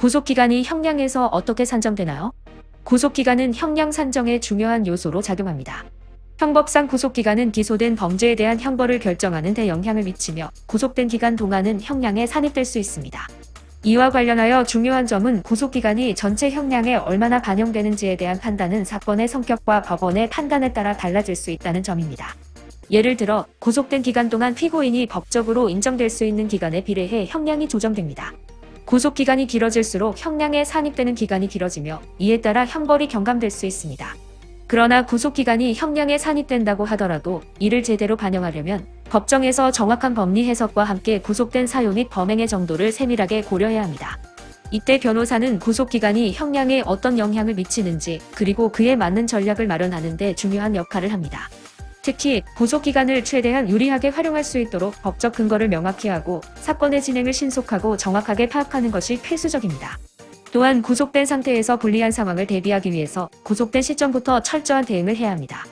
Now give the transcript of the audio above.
구속기간이 형량에서 어떻게 산정되나요? 구속기간은 형량 산정의 중요한 요소로 작용합니다. 형법상 구속기간은 기소된 범죄에 대한 형벌을 결정하는 데 영향을 미치며 구속된 기간 동안은 형량에 산입될 수 있습니다. 이와 관련하여 중요한 점은 구속기간이 전체 형량에 얼마나 반영되는지에 대한 판단은 사건의 성격과 법원의 판단에 따라 달라질 수 있다는 점입니다. 예를 들어 구속된 기간 동안 피고인이 법적으로 인정될 수 있는 기간에 비례해 형량이 조정됩니다. 구속기간이 길어질수록 형량에 산입되는 기간이 길어지며 이에 따라 형벌이 경감될 수 있습니다. 그러나 구속기간이 형량에 산입된다고 하더라도 이를 제대로 반영하려면 법정에서 정확한 법리 해석과 함께 구속된 사유 및 범행의 정도를 세밀하게 고려해야 합니다. 이때 변호사는 구속기간이 형량에 어떤 영향을 미치는지 그리고 그에 맞는 전략을 마련하는 데 중요한 역할을 합니다. 특히 구속기간을 최대한 유리하게 활용할 수 있도록 법적 근거를 명확히 하고 사건의 진행을 신속하고 정확하게 파악하는 것이 필수적입니다. 또한 구속된 상태에서 불리한 상황을 대비하기 위해서 구속된 시점부터 철저한 대응을 해야 합니다.